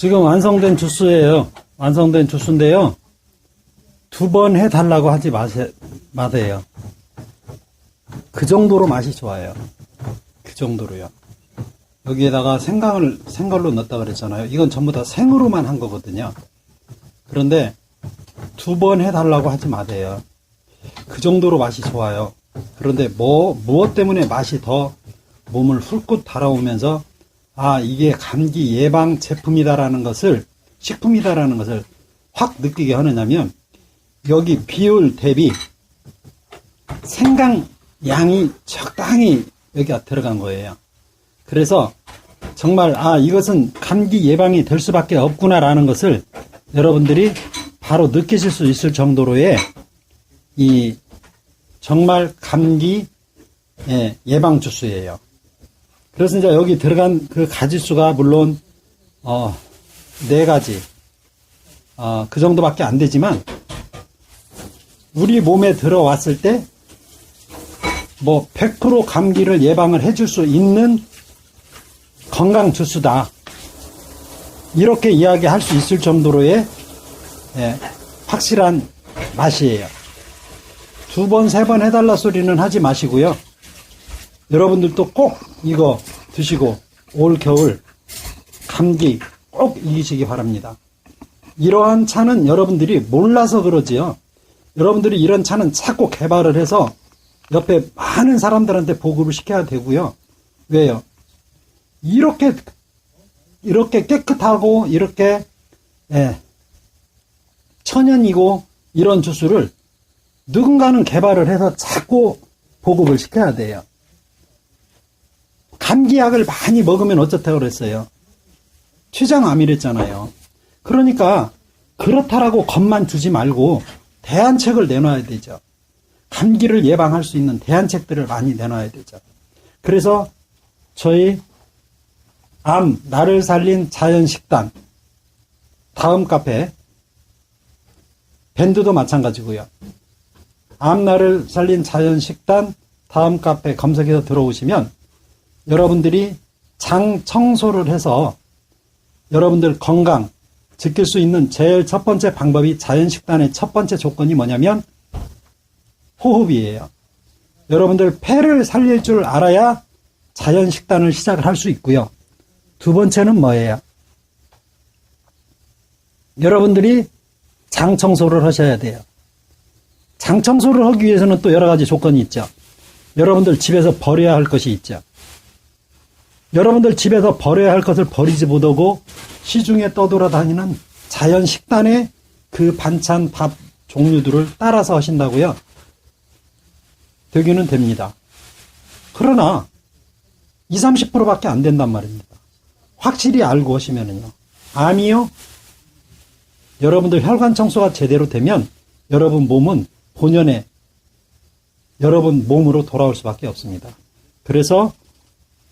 지금 완성된 주스예요. 완성된 주스인데요. 두 번 해달라고 하지 마세, 마세요. 그 정도로 맛이 좋아요. 그 정도로요. 여기에다가 생강을 생걸로 넣었다 그랬잖아요. 이건 전부 다 생으로만 한 거거든요. 그런데 두 번 해달라고 하지 마세요. 그 정도로 맛이 좋아요. 그런데 뭐 무엇 때문에 맛이 더 몸을 훑고 달아오면서 아 이게 감기 예방 제품이다라는 것을 식품이다라는 것을 확 느끼게 하느냐면 여기 비율 대비 생강 양이 적당히 여기가 들어간 거예요. 그래서 정말 아 이것은 감기 예방이 될 수밖에 없구나라는 것을 여러분들이 바로 느끼실 수 있을 정도로의 이 정말 감기 예, 예방 주스예요. 그래서 이제 여기 들어간 그 가지수가 물론 어, 네 가지 어, 그 정도밖에 안 되지만 우리 몸에 들어왔을 때 뭐 100% 감기를 예방을 해줄 수 있는 건강 주스다. 이렇게 이야기할 수 있을 정도로의 예, 확실한 맛이에요. 두 번, 세 번 해달라 소리는 하지 마시고요. 여러분들도 꼭 이거 드시고 올 겨울 감기 꼭 이기시기 바랍니다. 이러한 차는 여러분들이 몰라서 그러지요. 여러분들이 이런 차는 자꾸 개발을 해서 옆에 많은 사람들한테 보급을 시켜야 되고요. 왜요? 이렇게 이렇게 깨끗하고 이렇게 예, 천연이고 이런 주스를 누군가는 개발을 해서 자꾸 보급을 시켜야 돼요. 감기약을 많이 먹으면 어쩌다고 그랬어요. 췌장암이랬잖아요. 그러니까 그렇다라고 겁만 주지 말고 대안책을 내놔야 되죠. 감기를 예방할 수 있는 대안책들을 많이 내놔야 되죠. 그래서 저희 암 나를 살린 자연식단 다음 카페 밴드도 마찬가지고요. 암 나를 살린 자연식단 다음 카페 검색해서 들어오시면 여러분들이 장 청소를 해서 여러분들 건강 지킬 수 있는 제일 첫 번째 방법이 자연식단의 첫 번째 조건이 뭐냐면 호흡이에요. 여러분들 폐를 살릴 줄 알아야 자연식단을 시작을 할 수 있고요. 두 번째는 뭐예요? 여러분들이 장 청소를 하셔야 돼요. 장 청소를 하기 위해서는 또 여러 가지 조건이 있죠. 여러분들 집에서 버려야 할 것이 있죠. 여러분들 집에서 버려야 할 것을 버리지 못하고 시중에 떠돌아다니는 자연 식단의 그 반찬 밥 종류들을 따라서 하신다고요? 되기는 됩니다. 그러나 20, 30%밖에 안 된단 말입니다. 확실히 알고 하시면은요. 암이요. 여러분들 혈관 청소가 제대로 되면 여러분 몸은 본연의 여러분 몸으로 돌아올 수밖에 없습니다. 그래서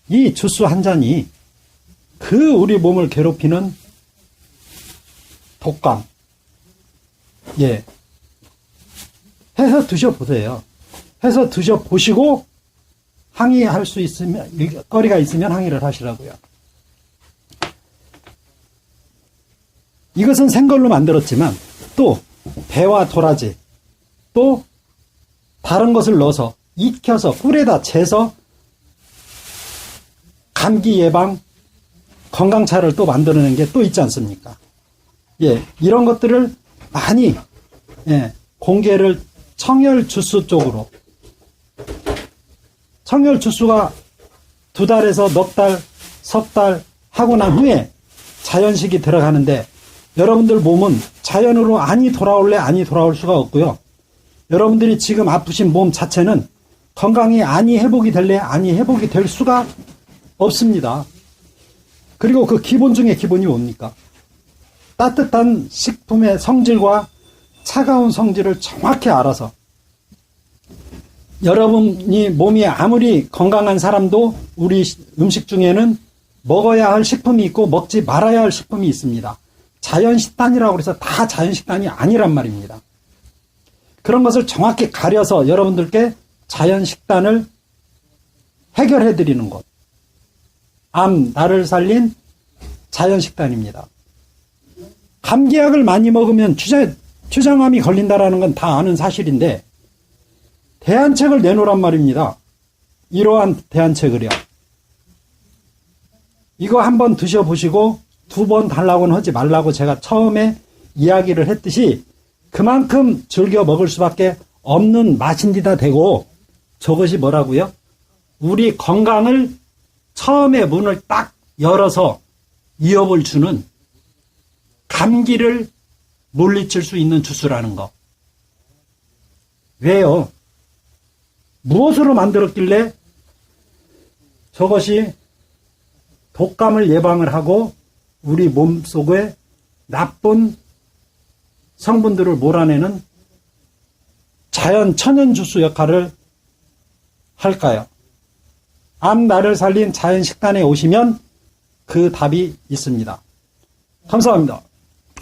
이 주스 한 잔이 그 우리 몸을 괴롭히는 독감, 예, 해서 드셔보세요. 해서 드셔보시고 항의할 수 있으면, 거리가 있으면 항의를 하시라고요. 이것은 생걸로 만들었지만 또 배와 도라지 또 다른 것을 넣어서 익혀서 꿀에다 재서 감기 예방 건강차를 또 만들어낸 게 또 있지 않습니까? 예, 이런 것들을 많이 예, 공개를 청열 주스 쪽으로 청열 주스가 두 달에서 넉 달, 석 달 하고 난 후에 자연식이 들어가는데 여러분들 몸은 자연으로 안이 돌아올래 안이 돌아올 수가 없고요. 여러분들이 지금 아프신 몸 자체는 건강이 안이 회복이 될래 안이 회복이 될 수가 없습니다. 그리고 그 기본 중에 기본이 뭡니까? 따뜻한 식품의 성질과 차가운 성질을 정확히 알아서 여러분이 몸이 아무리 건강한 사람도 우리 음식 중에는 먹어야 할 식품이 있고 먹지 말아야 할 식품이 있습니다. 자연 식단이라고 해서 다 자연 식단이 아니란 말입니다. 그런 것을 정확히 가려서 여러분들께 자연 식단을 해결해 드리는 것. 암, 나를 살린 자연식단입니다. 감기약을 많이 먹으면 추장, 추장암이 걸린다라는 건 다 아는 사실인데, 대안책을 내놓으란 말입니다. 이러한 대안책을요. 이거 한번 드셔보시고 두 번 달라고는 하지 말라고 제가 처음에 이야기를 했듯이 그만큼 즐겨 먹을 수밖에 없는 맛인디다 되고 저것이 뭐라고요? 우리 건강을 처음에 문을 딱 열어서 이업을 주는 감기를 물리칠 수 있는 주스라는 거. 왜요? 무엇으로 만들었길래 저것이 독감을 예방을 하고 우리 몸 속에 나쁜 성분들을 몰아내는 자연 천연 주스 역할을 할까요? 암 나를 살린 자연 식단에 오시면 그 답이 있습니다. 감사합니다.